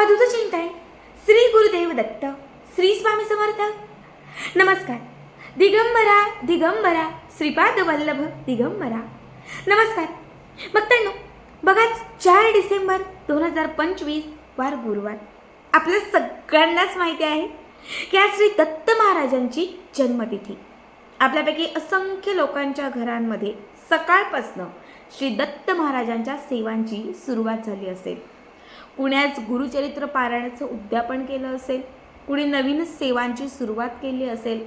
अवधूत चिंतन श्री गुरुदेव दत्त श्री स्वामी समर्थ. नमस्कार. दिगंबरा दिगंबरा श्रीपाद वल्लभ दिगंबरा. नमस्कार. भक्तांनो बघाच चार डिसेंबर दोन हजार पंचवीस वार गुरुवार. आपल्या सगळ्यांनाच माहिती आहे की आज श्री दत्त महाराजांची जन्मतिथी. आपल्यापैकी असंख्य लोकांच्या घरांमध्ये सकाळपासनं श्री दत्त महाराजांच्या सेवांची सुरुवात झाली असेल. कुण्याच गुरुचरित्र पारायणाचं उद्यापन केलं असेल कुणी नवीन सेवांची सुरुवात केली असेल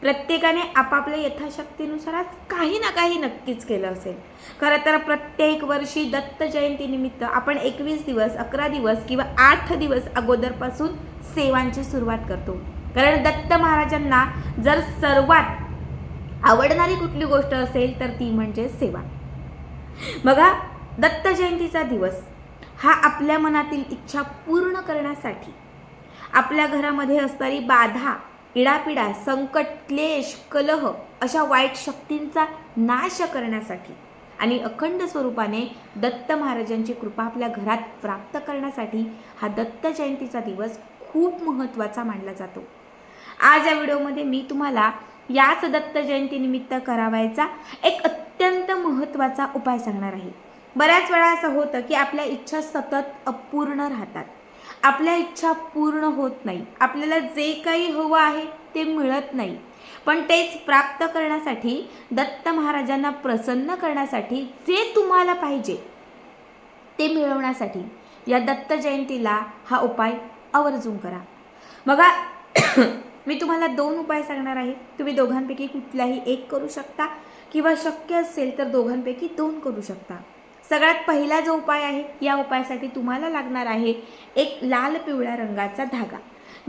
प्रत्येकाने आपापल्या यथाशक्तीनुसार आज काही ना काही नक्कीच केलं असेल. खरं तर प्रत्येक वर्षी दत्त जयंतीनिमित्त आपण एकवीस दिवस अकरा दिवस किंवा आठ दिवस अगोदरपासून सेवांची सुरुवात करतो. कारण दत्त महाराजांना जर सर्वात आवडणारी कुठली गोष्ट असेल तर ती म्हणजे सेवा. बघा दत्त जयंतीचा दिवस. हा आपल्या मनातील इच्छा पूर्ण करण्यासाठी. आपल्या घरामध्ये असणारी बाधा इडापिडा संकट क्लेश कलह अशा वाईट शक्तींचा नाश करण्यासाठी आणि अखंड स्वरूपाने दत्त महाराजांची कृपा आपल्या घरात प्राप्त करण्यासाठी हा दत्त जयंतीचा दिवस खूप महत्त्वाचा मानला जातो. आज या व्हिडिओमध्ये मी तुम्हाला याच दत्त जयंतीनिमित्त करावायचा एक अत्यंत महत्त्वाचा उपाय सांगणार आहे. बऱ्याच वेळा असं होतं की आपल्या इच्छा सतत अपूर्ण राहतात. आपल्या इच्छा पूर्ण होत नाही. आपल्याला जे काही हवं आहे ते मिळत नाही. पण तेच प्राप्त करण्यासाठी दत्त महाराजांना प्रसन्न करण्यासाठी जे तुम्हाला पाहिजे ते मिळवण्यासाठी या दत्त जयंतीला हा उपाय आवर्जून करा. बघा मी तुम्हाला दोन उपाय सांगणार आहे. तुम्ही दोघांपैकी कुठलाही एक करू शकता किंवा शक्य असेल तर दोघांपैकी दोन करू शकता. सगळ्यात पहिला जो उपाय आहे या उपायासाठी तुम्हाला लागणार आहे एक लाल पिवळ्या रंगाचा धागा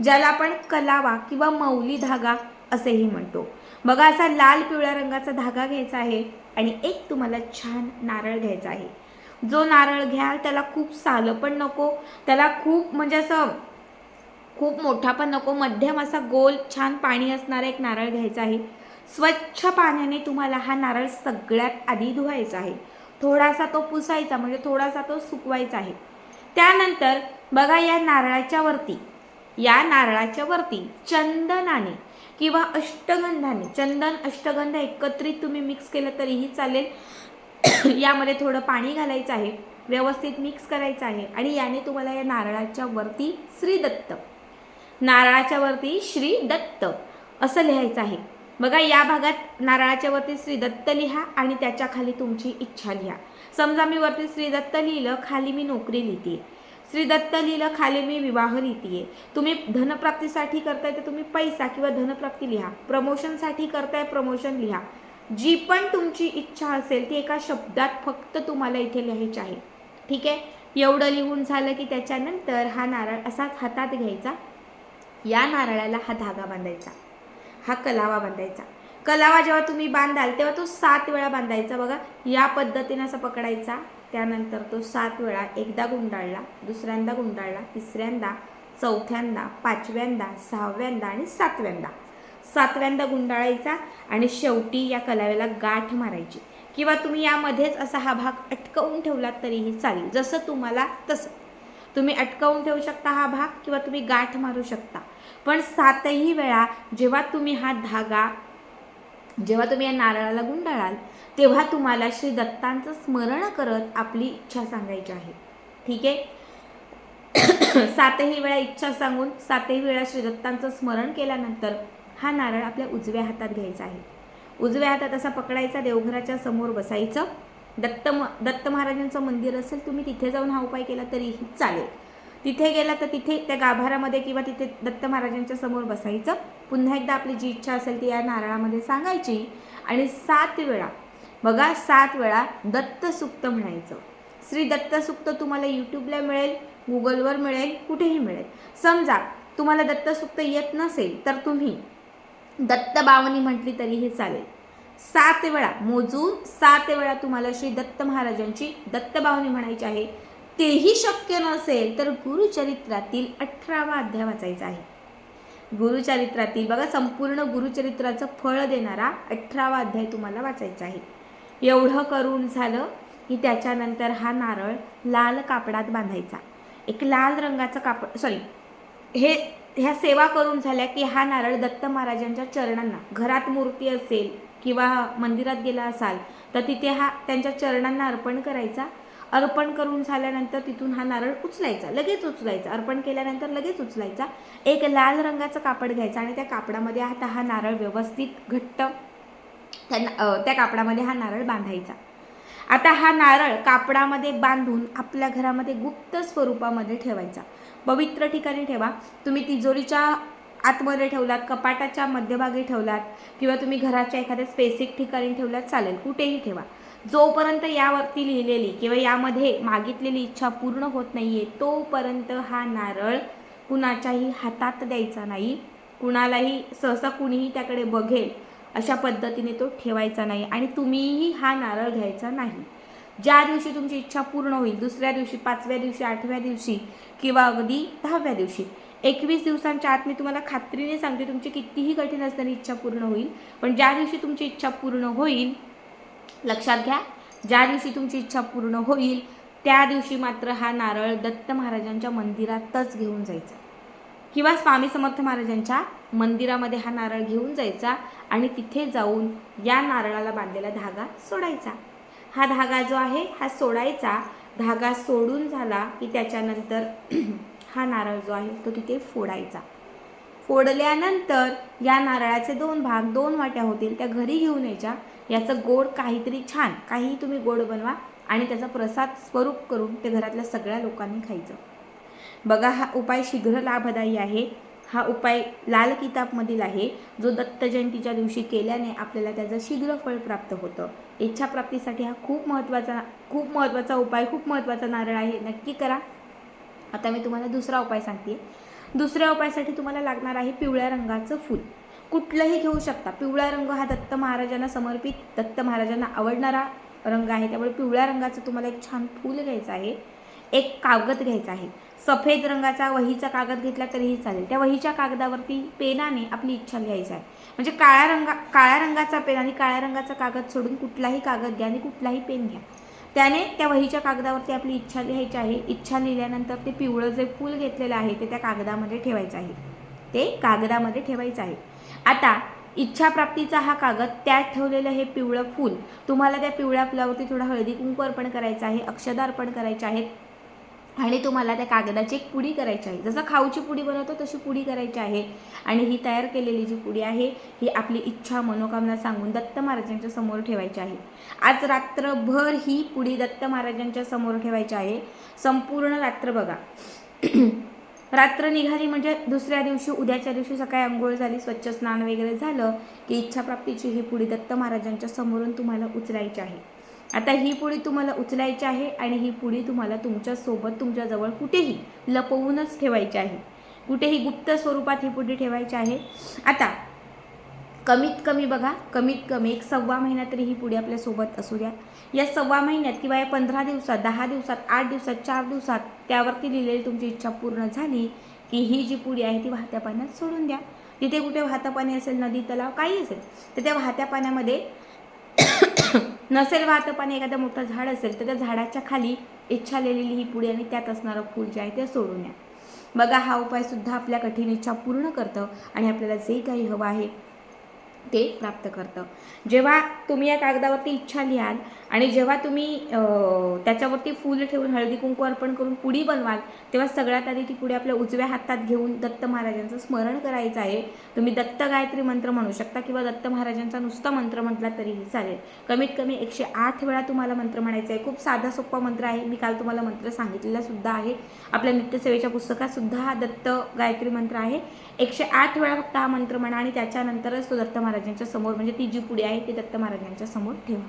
ज्याला आपण कलावा किंवा मौली धागा असेही म्हणतो. बघा असा लाल पिवळ्या रंगाचा धागा घ्यायचा आहे आणि एक तुम्हाला छान नारळ घ्यायचा आहे. जो नारळ घ्याल त्याला खूप सालं पण नको त्याला खूप म्हणजे असं खूप मोठा पण नको मध्यम असा गोल छान पाणी असणारा एक नारळ घ्यायचा आहे. स्वच्छ पाण्याने तुम्हाला हा नारळ सगळ्यात आधी धुवायचा आहे. थोडासा तो पुसायचा म्हणजे थोडासा तो सुकवायचा आहे. त्यानंतर बघा या नारळाच्या वरती या नारळाच्या वरती चंदनाने किंवा अष्टगंधाने चंदन अष्टगंध एकत्रित तुम्ही मिक्स केलं तरीही चालेल. यामध्ये थोडं पाणी घालायचं आहे व्यवस्थित मिक्स करायचं आहे आणि याने तुम्हाला या नारळाच्या वरती श्री दत्त नारळाच्या वरती श्री दत्त असं लिहायचं आहे. बघा या भागात नारळाच्या वरती श्रीदत्त लिहा आणि त्याच्याखाली तुमची इच्छा लिहा. समजा मी वरती श्रीदत्त लिहिलं खाली मी नोकरी लिहिते श्रीदत्त लिहिलं खाली मी विवाह लिहिते तुम्ही धनप्राप्तीसाठी करताय तर तुम्ही पैसा किंवा धनप्राप्ती लिहा. प्रमोशनसाठी करताय प्रमोशन लिहा. जी पण तुमची इच्छा असेल ती एका शब्दात फक्त तुम्हाला इथे लिहायची आहे. ठीक आहे? एवढं लिहून झालं की त्याच्यानंतर हा नारळ असाच हातात घ्यायचा. या नारळाला हा धागा बांधायचा. हा कलावा बांधायचा. कलावा जेव्हा तुम्ही बांधाल तेव्हा तो सात वेळा बांधायचा बघा. या पद्धतीने असा पकडायचा. त्यानंतर तो सात वेळा एकदा गुंडाळला दुसऱ्यांदा गुंडाळला तिसऱ्यांदा चौथ्यांदा पाचव्यांदा सहाव्यांदा आणि सातव्यांदा. सातव्यांदा गुंडाळायचा आणि शेवटी या कलाव्याला गाठ मारायची. किंवा तुम्ही यामध्येच असा हा भाग अटकवून ठेवलात तरीही चालेल. जसं तुम्हाला तसं. तुम्ही अटकवून ठेवू शकता हा भाग किंवा तुम्ही गाठ मारू शकता. पण सातही वेळा जेव्हा तुम्ही हा धागा जेव्हा तुम्ही या नारळाला गुंडाळाल तेव्हा तुम्हाला श्री दत्तांचं स्मरण करत आपली इच्छा सांगायची आहे. ठीक आहे? सातही वेळा इच्छा सांगून सातही वेळा श्री दत्तांचं स्मरण केल्यानंतर हा नारळ आपल्या उजव्या हातात घ्यायचा आहे. उजव्या हातात असा पकडायचा देवघराच्या समोर बसायचं. दत्त म दत्त महाराजांचं मंदिर असेल तुम्ही तिथे जाऊन हा उपाय केला तरीही चालेल. तिथे गेला तर तिथे त्या गाभारामध्ये किंवा तिथे दत्त महाराजांच्या समोर बसायचं. पुन्हा एकदा आपली जी इच्छा असेल ती या नारळामध्ये सांगायची. आणि सात वेळा बघा सात वेळा दत्तसुक्त म्हणायचं. श्री दत्तसुक्त तुम्हाला यूट्यूबला मिळेल गुगलवर मिळेल कुठेही मिळेल. समजा तुम्हाला दत्तसुक्त येत नसेल तर तुम्ही दत्तबावनी म्हटली तरीही चालेल. सात वेळा मोजून सात वेळा तुम्हाला श्री दत्त महाराजांची दत्तभावनी म्हणायची आहे. तेही शक्य नसेल तर गुरुचरित्रातील अठरावा अध्याय वाचायचा आहे. गुरुचरित्रातील बघा संपूर्ण गुरुचरित्राचं फळ देणारा अठरावा अध्याय तुम्हाला वाचायचा आहे. एवढं करून झालं की त्याच्यानंतर हा नारळ लाल कापडात बांधायचा. एक लाल रंगाचं कापड सॉरी हे ह्या सेवा करून झाल्या की हा नारळ दत्त महाराजांच्या चरणांना घरात मूर्ती असेल किंवा मंदिरात गेला असाल तर तिथे हा त्यांच्या चरणांना अर्पण करायचा. अर्पण करून झाल्यानंतर तिथून हा नारळ उचलायचा लगेच उचलायचा. अर्पण केल्यानंतर लगेच उचलायचा. एक लाल रंगाचं कापड घ्यायचं आणि त्या कापडामध्ये आता हा नारळ व्यवस्थित घट्ट त्या त्या कापडामध्ये हा नारळ बांधायचा. आता हा नारळ कापडामध्ये बांधून आपल्या घरामध्ये गुप्त स्वरूपामध्ये ठेवायचा. पवित्र ठिकाणी ठेवा. तुम्ही तिजोरीच्या आतमध्ये ठेवलात कपाटाच्या मध्यभागी ठेवलात किंवा तुम्ही घराच्या एखाद्या स्पेसिक ठिकाणी ठेवलात चालेल. कुठेही ठेवा. जोपर्यंत यावरती लिहिलेली किंवा यामध्ये मागितलेली इच्छा पूर्ण होत नाही आहे तोपर्यंत हा नारळ कुणाच्याही हातात द्यायचा नाही. कुणालाही सहसा कुणीही त्याकडे बघेल अशा पद्धतीने तो ठेवायचा नाही आणि तुम्हीही हा नारळ घ्यायचा नाही. ज्या दिवशी तुमची इच्छा पूर्ण होईल दुसऱ्या दिवशी पाचव्या दिवशी आठव्या दिवशी किंवा अगदी दहाव्या दिवशी एकवीस दिवसांच्या आत मी तुम्हाला खात्रीने सांगते तुमची कितीही कठीण असणारी इच्छा पूर्ण होईल. पण ज्या दिवशी तुमची इच्छा पूर्ण होईल लक्षात घ्या ज्या दिवशी तुमची इच्छा पूर्ण होईल त्या दिवशी मात्र हा नारळ दत्त महाराजांच्या मंदिरातच घेऊन जायचा. किंवा स्वामी समर्थ महाराजांच्या मंदिरामध्ये हा नारळ घेऊन जायचा आणि तिथे जाऊन या नारळाला बांधलेला धागा सोडायचा. हा धागा जो आहे हा सोडायचा. धागा सोडून झाला की त्याच्यानंतर हा नारळ जो आहे तो तिथे फोडायचा. फोडल्यानंतर या नारळाचे दोन भाग दोन वाट्या होतील त्या घरी घेऊन यायच्या. याचं गोड काहीतरी छान काही तुम्ही गोड बनवा आणि त्याचा प्रसाद स्वरूप करून ते घरातल्या सगळ्या लोकांनी खायचं. बघा हा उपाय शीघ्र लाभदायी आहे. हा उपाय लाल किताबमधील आहे जो दत्त जयंतीच्या दिवशी केल्याने आपल्याला त्याचं शीघ्र फळ प्राप्त होतं. इच्छाप्राप्तीसाठी हा खूप महत्त्वाचा खूप महत्त्वाचा उपाय खूप महत्त्वाचा नारळ आहे. नक्की करा. आता मी तुम्हाला दुसरा उपाय सांगते. दुसऱ्या उपायासाठी तुम्हाला लागणार आहे पिवळ्या रंगाचं फूल. कुठलंही घेऊ शकता. पिवळा रंग हा दत्त महाराजांना समर्पित दत्त महाराजांना आवडणारा रंग आहे. त्यामुळे पिवळ्या रंगाचं तुम्हाला एक छान फूल घ्यायचं आहे. एक कागद घ्यायचा आहे. सफेद रंगाचा वहीचा कागद घेतला तरीही चालेल. त्या वहीच्या कागदावरती पेनाने आपली इच्छा लिहायची आहे. म्हणजे काळ्या रंगा काळ्या रंगाचा पेन आणि काळ्या रंगाचा कागद सोडून कुठलाही कागद घ्या आणि कुठलाही पेन घ्या. त्याने त्या वहीच्या कागदावरती आपली इच्छा लिहायची आहे. इच्छा लिहिल्यानंतर ते पिवळं जे फूल घेतलेलं आहे ते त्या कागदामध्ये ठेवायचं आहे. ते कागदामध्ये ठेवायचं आहे. आता इच्छाप्राप्तीचा हा कागद त्यात ठेवलेलं हे पिवळं फूल तुम्हाला त्या पिवळ्या फुलावरती थोडा हळदी कुंकू अर्पण करायचं आहे अक्षदा अर्पण करायचे आहेत आणि तुम्हाला त्या कागदाची एक पुडी करायची आहे. जसं खाऊची पुडी बनवतो तशी पुडी करायची आहे. आणि ही तयार केलेली जी पुडी आहे ही आपली इच्छा मनोकामना सांगून दत्त महाराजांच्या समोर ठेवायची आहे. आज रात्रभर ही पुडी दत्त महाराजांच्या समोर ठेवायची आहे. संपूर्ण रात्र बघा. रात्र निघाली म्हणजे दुसऱ्या दिवशी उद्याच्या दिवशी सकाळी आंघोळ झाली स्वच्छ स्नान वगैरे झालं की इच्छाप्राप्तीची ही पुडी दत्त महाराजांच्या समोरून तुम्हाला उचलायची आहे. आता ही पुडी तुम्हाला उचलायची आहे आणि ही पुडी तुम्हाला तुमच्यासोबत तुमच्याजवळ कुठेही लपवूनच ठेवायची आहे. कुठेही गुप्त स्वरूपात ही पुडी ठेवायची आहे. आता कमीत कमी बघा कमीत कमी एक सव्वा महिना तरी ही पुडी आपल्यासोबत असू द्या. या सव्वा महिन्यात किंवा या पंधरा दिवसात दहा दिवसात आठ दिवसात चार दिवसात त्यावरती लिहिलेली तुमची इच्छा पूर्ण झाली की ही जी पुडी आहे ती वाहत्या पाण्यात सोडून द्या. तिथे कुठे वाहतं पाणी असेल नदी तलाव काही असेल तर त्या वाहत्या पाण्यामध्ये नसेल वाहतं पण एखादं मोठं झाड असेल तर त्या झाडाच्या खाली इच्छा लिहिलेली ही पुढे आणि त्यात असणारं फूल जे आहे ते सोडून या बघा हा उपाय सुद्धा आपल्या कठीण इच्छा पूर्ण करतं आणि आपल्याला जे काही हवं आहे ते प्राप्त करतं. जेव्हा तुम्ही या कागदावरती इच्छा लिहाल आणि जेव्हा तुम्ही त्याच्यावरती फूल ठेवून हळदी कुंकू अर्पण करून पुडी बनवाल तेव्हा सगळ्यात आधी ती पुढे आपल्या उजव्या हातात घेऊन दत्त महाराजांचं स्मरण करायचं आहे. तुम्ही दत्त गायत्री मंत्र म्हणू शकता किंवा दत्त महाराजांचा नुसता मंत्र म्हटला तरीही चालेल. कमीत कमी एकशे आठ वेळा तुम्हाला मंत्र म्हणायचा आहे. खूप साधा सोपा मंत्र आहे. मी काल तुम्हाला मंत्र सांगितलेला सुद्धा आहे. आपल्या नित्यसेवेच्या पुस्तकात सुद्धा हा दत्त गायत्री मंत्र आहे. एकशे आठ वेळा फक्त हा मंत्र म्हणा आणि त्याच्यानंतरच तो दत्त महाराजांच्या समोर म्हणजे ती जी पुढे आहे ती दत्त महाराजांच्या समोर ठेवा.